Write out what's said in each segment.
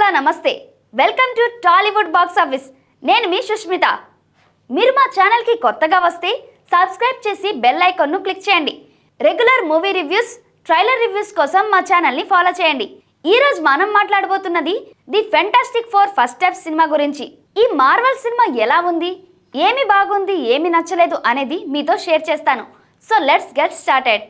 Hello నమస్తే. Welcome to Tollywood box office. నేను మీ సుష్మిత. మీరు మా ఛానల్కి కొత్తగా వస్తే సబ్స్క్రైబ్ చేసి బెల్ ఐకాన్ను క్లిక్ చేయండి. Regular movie reviews trailer reviews కోసం మా ఛానల్ని ఫాలో చేయండి. ఈ రోజు మనం మాట్లాడబోతున్నది the Fantastic Four first step cinema గురించి. ఈ మార్వల్ సినిమా ఎలా ఉంది? ఏమి బాగుంది? ఏమి నచ్చలేదు అనేది మీతో షేర్ చేస్తాను. So let's get started.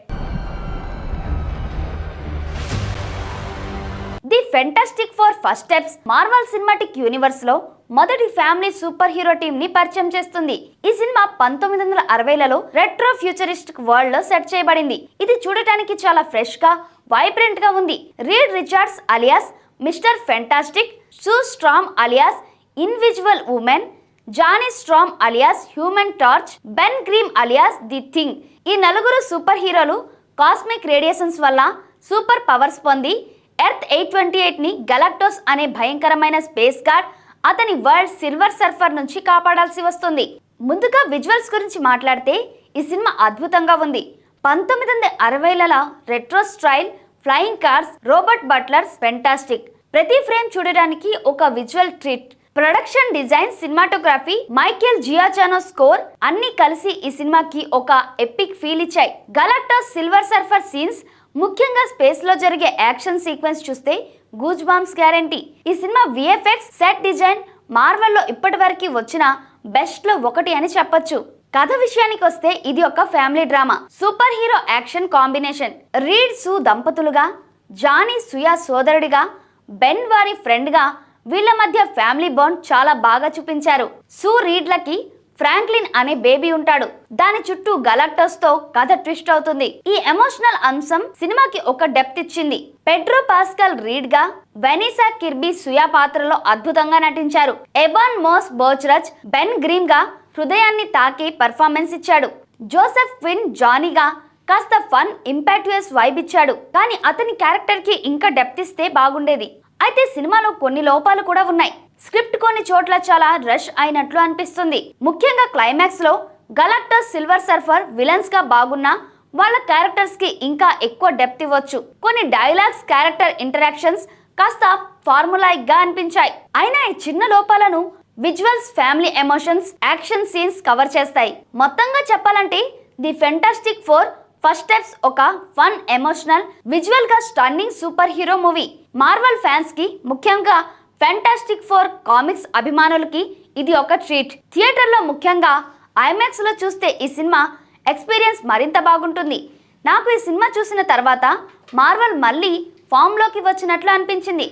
Fantastic Four first steps Marvel cinematic యూనివర్స్లో మొదటి ఫ్యామిలీ సూపర్ హీరో టీమ్ని పరిచయం చేస్తుంది. ఈ సినిమా పంతొమ్మిది వందల అరవైలలో రెట్రో ఫ్యూచరిస్టిక్ వరల్డ్లో సెట్ చేయబడింది. ఇది చూడటానికి చాలా ఫ్రెష్గా వైబ్రెంట్గా ఉంది. Reed Richards alias Mister Fantastic Sue Storm alias Invisible Woman Johnny Storm alias Human Torch Ben Grimm alias the Thing ఈ నలుగురు సూపర్ హీరోలు కాస్మిక్ రేడియేషన్స్ వల్ల సూపర్ పవర్స్ పొంది ఎర్త్ ఎయిట్ ట్వంటీ ఎయిట్ని గలాక్టోస్ అనే భయంకరమైన స్పేస్ గార్డ్ అతని world silver surfer నుంచి కాపాడాల్సి వస్తుంది. ముందుగా విజువల్స్ గురించి మాట్లాడితే ఈ సినిమా అద్భుతంగా ఉంది. పంతొమ్మిది వందల అరవైల retro style flying cars robot butlers fantastic ప్రతి ఫ్రేమ్ చూడడానికి ఒక visual treat. Production design cinematography Michael Giacchino score అన్ని కలిసి ఈ సినిమాకి ఒక ఎపిక్ ఫీల్ ఇచ్చాయి. గలాక్టోస్ సిల్వర్ సర్ఫర్ సీన్స్ ముఖ్యంగా స్పేస్లో జరిగే యాక్షన్ సీక్వెన్స్ చూస్తే గూజ్ బాంబ్స్ గ్యారంటీ ఈ సినిమా విఎఫ్ఎక్స్ సెట్ డిజైన్ మార్వెల్లో ఇప్పటివరకు వచ్చిన బెస్ట్లో ఒకటి అని చెప్పొచ్చు. కథ విషయానికి వస్తే ఇది ఒక family drama super hero action combination Reed Sue దంపతులుగా Johnny సుయా సోదరుడిగా Ben వారి ఫ్రెండ్గా వీళ్ళ మధ్య ఫ్యామిలీ బాండ్ చాలా బాగా చూపించారు. సూ రీడ్లకి ఫ్రాంక్లిన్ అనే బేబీ ఉంటాడు. దాని చుట్టూ గలాక్టోస్తో కథ ట్విస్ట్ అవుతుంది. ఈ ఎమోషనల్ అంశం సినిమాకి ఒక డెప్త్ ఇచ్చింది. పెడ్రో పాస్కల్ రీడ్గా వెనిసా కిర్బీ సుయా పాత్రలో అద్భుతంగా నటించారు. ఎబాన్ మోస్ బోచ్రజ్ బెన్ గ్రీమ్గా హృదయాన్ని తాకి పర్ఫార్మెన్స్ ఇచ్చాడు. జోసెఫ్ క్విన్ జానీగా కాస్త ఫన్ ఇంపాక్టుయస్ వైబ్ ఇచ్చాడు. కానీ అతని క్యారెక్టర్కి ఇంకా డెప్త్ ఇస్తే బాగుండేది. అయితే సినిమాలో కొన్ని లోపాలు కూడా ఉన్నాయి. స్క్రిప్ట్ కొన్ని చోట్ల చాలా రష్ అయినట్లు అనిపిస్తుంది. ముఖ్యంగా క్లైమాక్స్లో గలాక్టస్ సిల్వర్ సర్ఫర్ విలన్స్గా బాగున్నా వాళ్ళ క్యారెక్టర్స్కి ఇంకా ఎక్కువ డెప్త్ ఇవ్వచ్చు. కొన్ని డైలాగ్స్ క్యారెక్టర్ ఇంటరాక్షన్స్ కాస్త ఫార్ములాయిక్గా అనిపించాయి. అయినా ఈ చిన్న లోపాలను visuals family emotions action scenes cover చేస్తాయి. మొత్తంగా చెప్పాలంటే the Fantastic Four First Steps ఒక fun emotional విజువల్గా stunning super hero movie Marvel ఫ్యాన్స్కి ముఖ్యంగా ఫెంటాస్టిక్ ఫోర్ కామిక్స్ అభిమానులకి ఇది ఒక ట్రీట్ థియేటర్లో ముఖ్యంగా ఐమాక్స్లో చూస్తే ఈ సినిమా ఎక్స్పీరియన్స్ మరింత బాగుంటుంది. నాకు ఈ సినిమా చూసిన తర్వాత మార్వల్ మళ్ళీ ఫామ్లోకి వచ్చినట్లు అనిపించింది.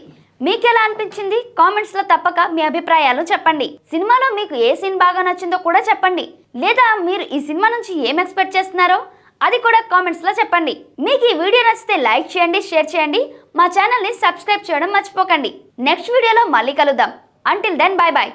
మీకు ఎలా అనిపించింది? కామెంట్స్లో తప్పక మీ అభిప్రాయాలు చెప్పండి. సినిమాలో మీకు ఏ సీన్ బాగా నచ్చిందో కూడా చెప్పండి. లేదా మీరు ఈ సినిమా నుంచి ఏం ఎక్స్పెక్ట్ చేస్తున్నారో అది కూడా కామెంట్స్లో చెప్పండి. మీకు ఈ వీడియో నచ్చితే లైక్ చేయండి షేర్ చేయండి. మా ఛానల్ని సబ్స్క్రైబ్ చేయడం మర్చిపోకండి. నెక్స్ట్ వీడియోలో మళ్ళీ కలుద్దాం. Until then bye bye